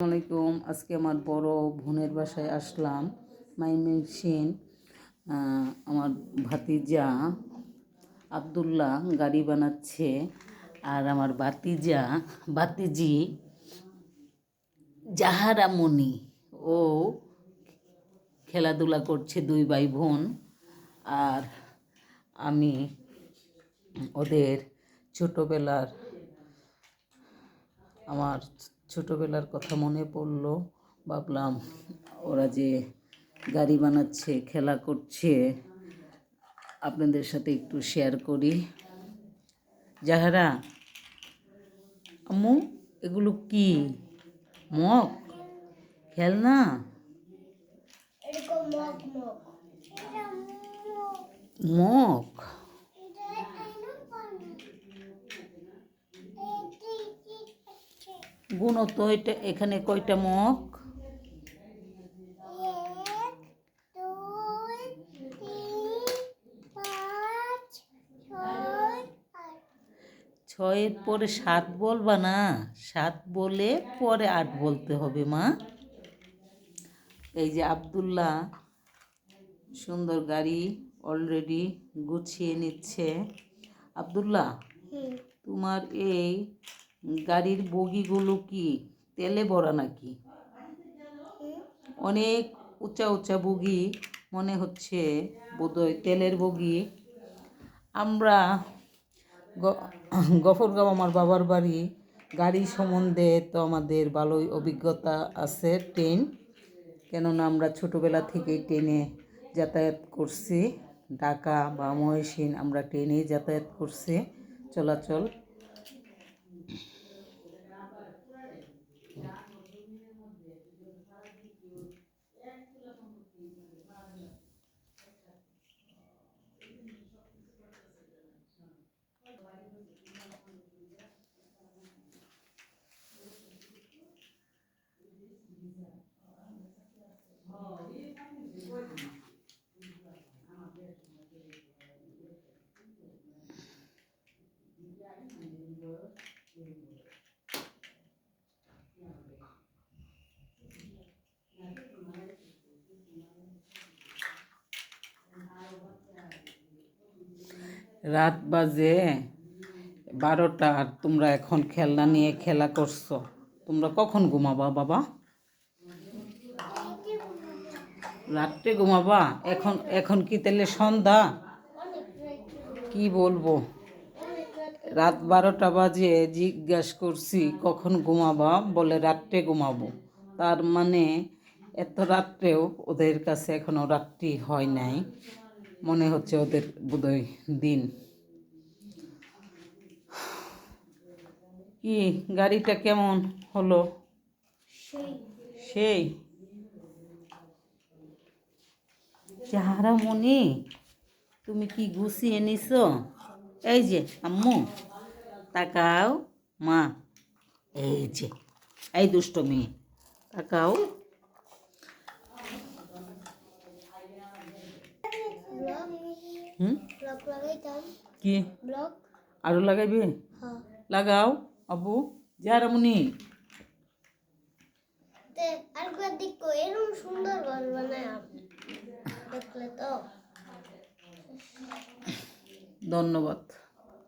আসসালামাইকুম আজকে আমার বড় বোনের বাসায় আসলাম মাইমেনসিন আমার ভাতিজা আবদুল্লাহ গাড়ি বানাচ্ছে আর আমার বাতিজা বাতিজি জাহারা মনি ও খেলাধুলা করছে দুই ভাই বোন আর আমি ওদের ছোটোবেলার আমার ছোটোবেলার কথা মনে পড়ল। ভাবলাম ওরা যে গাড়ি বানাচ্ছে খেলা করছে আপনাদের সাথে একটু শেয়ার করি। যাহারা আম্মু এগুলো কি? মগ? খেলনা? মগ? মগ তো এটা এখানে কয়টা আট ছয়ের পরে সাত বলবা না? সাত বলে পরে আট বলতে হবে মা। এই যে আবদুল্লাহ সুন্দর গাড়ি অলরেডি গুছিয়ে নিচ্ছে। আবদুল্লাহ তোমার এই গাড়ির বগিগুলো কি? তেলে ভরা নাকি? অনেক উঁচা উঁচা বগি মনে হচ্ছে বোধহয় তেলের বগি। আমরা গফরগাঁও আমার বাবার বাড়ি। গাড়ি সম্বন্ধে তো আমাদের ভালোই অভিজ্ঞতা আছে ট্রেন। কেননা আমরা ছোটোবেলা থেকেই ট্রেনে যাতায়াত করছি। ঢাকা বা মহেশিন আমরা ট্রেনেই যাতায়াত করছি। চলাচল রাত বাজে বারোটা আর তোমরা এখন খেলনা নিয়ে খেলা করছ। তোমরা কখন ঘুমাবা বাবা? রাত্রে ঘুমাবা? এখন এখন কি তাহলে সন্ধ্যা? কি বলব? রাত রাত বারোটা বাজে জিজ্ঞাসা করছি কখন ঘুমাবা? বলে রাত্রে ঘুমাবো। তার মানে এত রাত্রেও ওদের কাছে এখনও রাত্রি হয় নাই। মনে হচ্ছে ওদের বোধহয় দিন। কি গাড়িটা কেমন হলো? সেই সেই যাহারা মনি, তুমি কি গুছিয়ে নিছো? এই যে, আম্মু, তাকাও, মা, এই যে, এই দুষ্ট মেয়ে, তাকাও। কি? আরও লাগাইবে? লাগাও আবু যাহারা মনি। দেখো এরকম সুন্দর ঘর বানায় দেখলে তো ধন্যবাদ।